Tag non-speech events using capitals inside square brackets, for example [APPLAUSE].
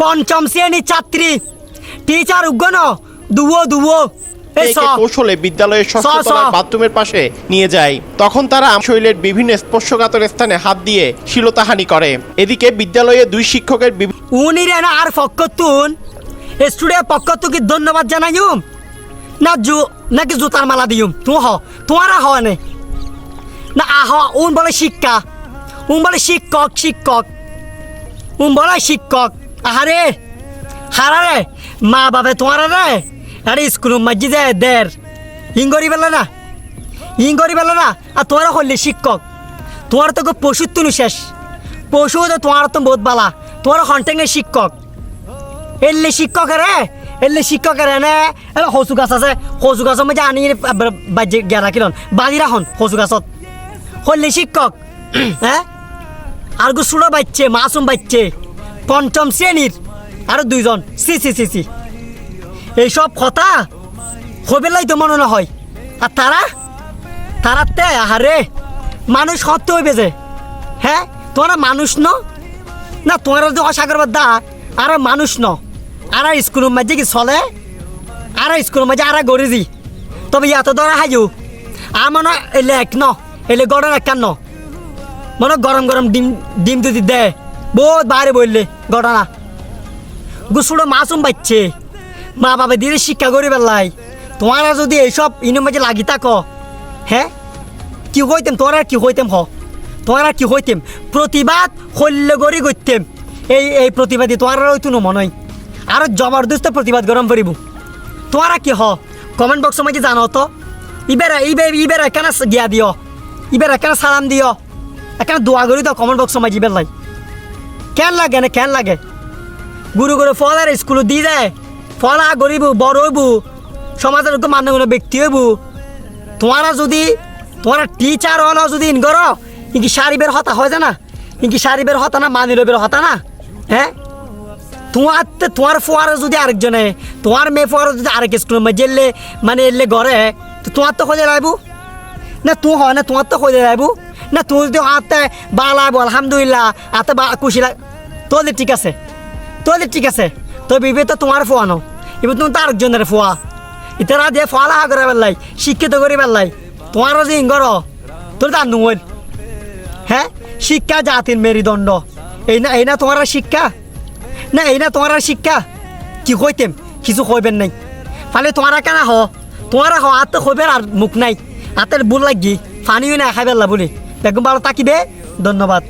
পঞ্চম শ্রেণি ছাত্রী। টিচার উগ্গন দুবো দুবো কৌশলে বিদ্যালয়ের ষষ্ঠ স, স। তলার বাথরুমের পাশে নিয়ে যায়। তখন তারা শৈলের বিভিন্ন স্পর্শকাতর স্থানে হাত দিয়ে শিলতাহানি করে। এদিকে বিদ্যালয়ে দুই শিক্ষকের উনি রে না আর পক্ষতুন স্টুডিও পক্ষতুকে ধন্যবাদ জানাইম না জু নাকি জুতার মালা দিম তু হ তোমারা হ নে। না আহ উন বলে শিক্ষা। উন বলে শিক্ষক শিক্ষক। উন বলে শিক্ষক। আহারে, হারারে, মা বাবা তোমার রে। আরে, স্কুল মাঝি যায় দের। ইঙ্গরি বেলা না, ইঙ্গরি বেলা না, আর তোরা হলে শিক্ষক। তোমার তো পশু তুনু শেষ। পশু তো তোমার তো বহুত বালা তোমার হন্টেঙে শিক্ষক। এলে শিক্ষক রে এলে শিক্ষক রে নে। এলে হসু গাছ আছে, হসু গাছের মধ্যে আনি বাজে গিয়া রাখিলন বাজি রাখন হসু গাছত। হলে শিক্ষক [CLEARS THROAT] হ্যাঁ আর গো সুড়ো বাচ্চে মাসুম বাচ্চে। পঞ্চম শ্রেণির। আর দুইজন। সি সি সি সি। এইসব কথা হবেলাই তো মনে না হয়। আর তারা? তারা তে, আহারে। মানুষ হতে হইবে যে। হ্যাঁ? তোরা মানুষ ন? না, তোরা যে অসাগর দা, আর মানুষ ন? আর স্কুলের মাঝে কি চলে? আর স্কুলের মাঝে আর গড়িজি তবে ইয়াতে ধরা হাইও আমার এলে এক ন? এলে গরম এক ন? মনে গরম গরম ডিম ডিম যদি দে। বহুত বাইরে বললে ঘটনা। গুসুড়ো মাসুম বাচ্চে। মা বাবা দিয়ে শিক্ষা করি পেলাই তোমারা যদি এইসব ইনের মাঝে লাগি থাকো হ্যাঁ কি হইতেম? তোরা কি হইতেম হ? তোরা কি হইতেম? প্রতিবাদ হল্য গড়ি করতেম এই এই প্রতিবাদী তোরা হইতো না মনে হয়। আর জবরদস্ত প্রতিবাদ গরম করিব। তোরা কি হ? কমেন্ট বক্সের মাঝে জানো তো। ইবেরা, ইবে, ইবেরা কেন গিয়া দিও। ইবেরা কেন সালাম দিও। এখানে দোয়া করি তো কমেন্ট বক্সের মাঝে বেলাই কেন লাগে না কেন লাগে? গুরু গুরু ফল স্কুল স্কুলে দি যায়। ফল গরিব, বড় হইব। সমাজের মান্য ব্যক্তি হইব। তোমারা যদি, তোমার টিচার হলো যদি ইন করো ইনকি সারিবের হতা হয় না ইনকি সারিবের হতা না মানিলবের হতা না? হ্যাঁ? তোমার তে- তোমার ফোয়ারে যদি আরেকজনে, তোমার মেয়ে ফোয়ারে যদি আরেক স্কুলের মধ্যে এলে মানে এলে ঘরে, তো তোমার তো খোঁজে লাইব না তুই হয় না তোমার তো খোঁজে লাইব না তুই যদি হাতে বালাইব আলহামদুলিল্লাহ হাতে বা খুশি লাগ তোদের ঠিক আছে। তোদের ঠিক আছে। তো বিবে তো তোমার ফোয়ানো এবার তুমি তো আরেকজনের ফোয়া। ইতারা দিয়ে ফলা করে পেলাই শিক্ষিত করে পেলাই তোমারও যে ইঙ্গর তোর তার নুয়েল হ্যাঁ? শিক্ষা জাতির মেরুদণ্ড। এই না এই না তোমার শিক্ষা? না, এই না তোমার শিক্ষা? কি কইতেম? কিছু কইবেন নাই। ফালে তোমারা কেনা হ। তোমারা হ, আর তো কইবেন আর মুখ নাই। হাতের বুল লাগি। ফানিও না খাইবেলা বলি বেগম ভালো তাকিবে। ধন্যবাদ।